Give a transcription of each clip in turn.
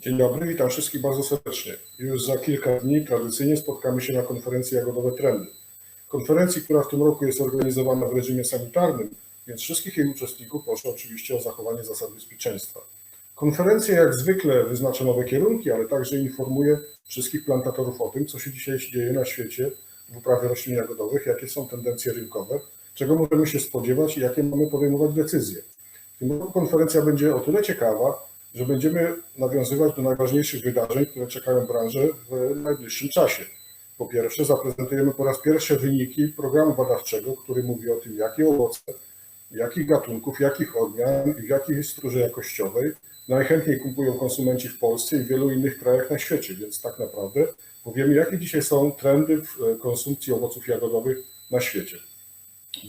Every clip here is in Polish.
Dzień dobry, witam wszystkich bardzo serdecznie. Już za kilka dni tradycyjnie spotkamy się na konferencji Jagodowe Trendy. Konferencji, która w tym roku jest organizowana w reżimie sanitarnym, więc wszystkich jej uczestników proszę oczywiście o zachowanie zasad bezpieczeństwa. Konferencja jak zwykle wyznacza nowe kierunki, ale także informuje wszystkich plantatorów o tym, co się dzisiaj dzieje na świecie w uprawie roślin jagodowych, jakie są tendencje rynkowe, czego możemy się spodziewać i jakie mamy podejmować decyzje. W tym roku konferencja będzie o tyle ciekawa, że będziemy nawiązywać do najważniejszych wydarzeń, które czekają branżę w najbliższym czasie. Po pierwsze, zaprezentujemy po raz pierwszy wyniki programu badawczego, który mówi o tym, jakie owoce, jakich gatunków, jakich odmian i w jakiej strukturze jakościowej najchętniej kupują konsumenci w Polsce i w wielu innych krajach na świecie. Więc tak naprawdę powiemy, jakie dzisiaj są trendy w konsumpcji owoców jagodowych na świecie.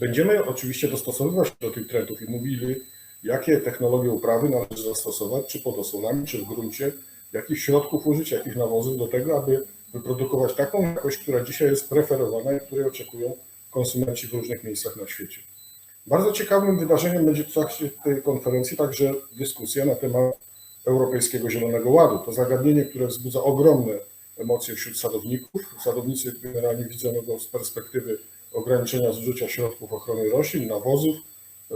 Będziemy oczywiście dostosowywać się do tych trendów i mówili, jakie technologie uprawy należy zastosować, czy pod osłonami, czy w gruncie, jakich środków użyć, jakich nawozów do tego, aby wyprodukować taką jakość, która dzisiaj jest preferowana i której oczekują konsumenci w różnych miejscach na świecie. Bardzo ciekawym wydarzeniem będzie w trakcie tej konferencji także dyskusja na temat Europejskiego Zielonego Ładu. To zagadnienie, które wzbudza ogromne emocje wśród sadowników. Sadownicy generalnie widzą go z perspektywy ograniczenia zużycia środków ochrony roślin, nawozów,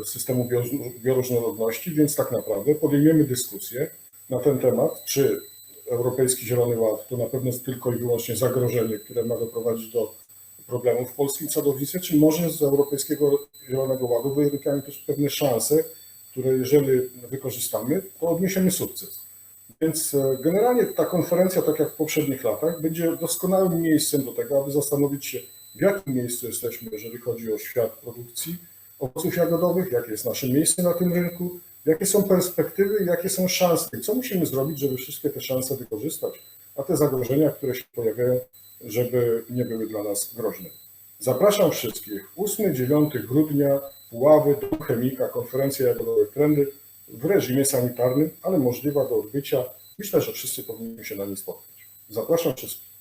systemu bio- bioróżnorodności, więc tak naprawdę podejmiemy dyskusję na ten temat, czy Europejski Zielony Ład to na pewno jest tylko i wyłącznie zagrożenie, które ma doprowadzić do problemów w polskim sadownictwie, czy może z Europejskiego Zielonego Ładu wynikają też pewne szanse, które jeżeli wykorzystamy, to odniesiemy sukces. Więc e, generalnie ta konferencja, tak jak w poprzednich latach, będzie doskonałym miejscem do tego, aby zastanowić się, w jakim miejscu jesteśmy, jeżeli chodzi o świat produkcji owoców jagodowych, jakie jest nasze miejsce na tym rynku, jakie są perspektywy, jakie są szanse i co musimy zrobić, żeby wszystkie te szanse wykorzystać, a te zagrożenia, które się pojawiają, żeby nie były dla nas groźne. Zapraszam wszystkich 8-9 grudnia Puławy do Chemika, konferencja Jagodowe Trendy w reżimie sanitarnym, ale możliwa do odbycia. Myślę, że wszyscy powinni się na niej spotkać. Zapraszam wszystkich.